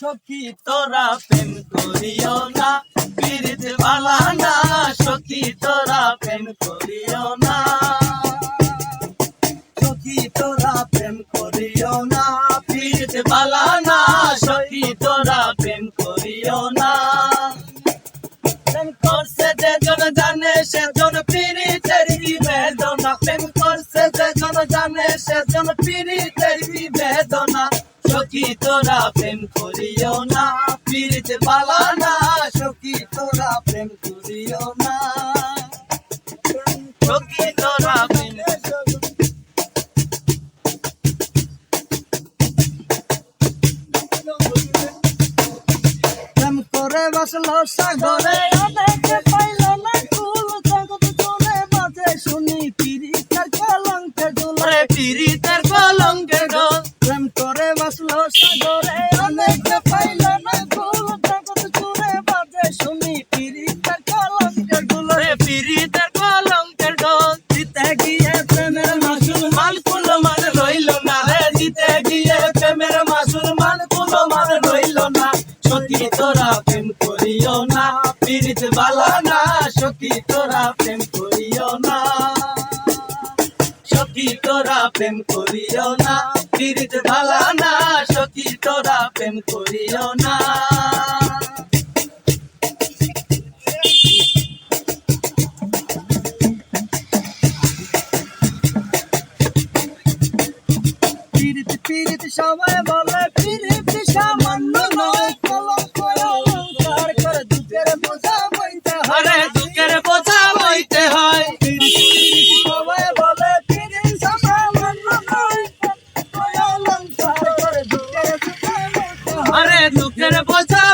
সখী তোরা প্রেম করিও না পীড়িত বালা না, সখী তোরা প্রেম করিও না। সখী তোরা প্রেম করিও না পীড়িত বালা না, সখী তোরা প্রেম করিও না। প্রেম করছে যে জন জানে, সে জন পীড়িতের বেদনা। প্রেম করছে যে জন জানে, সে সখী তোরা প্রেম করিও না। পীড়িত বালা না সখী তোরা প্রেম করিও না। সখী তোরা প্রেম প্রেম করে বসল সাগরে। অনেকে পাইল না কুল জগৎ জুড়ে বাজে। শুনি পিরিতের কলঙ্কে জুলে পিরিতের সাগরে অনেকে পাইল না কুল জগৎ জুড়ে বাজে। শুনি পিরিতের কলঙ্কে জুলে পিরিতের কলঙ্কের গো দিতে গিয়ে প্রেমের মাসুল মান কুল মান রইল না। রে দিতে গিয়ে প্রেমের মাসুল মান কুল মান রইল না। সখী তোরা প্রেম করিও না। পীড়িত বালা না সখী তোরা প্রেম করিও না। সখী তোরা প্রেম করিও না। পীড়িত ভালা না, সখী, তোরা প্রেম করিও না। পিরিত পিরিত সবাই বলে, পীড়িত সামান্য নয়। আরে দুঃখের বোঝা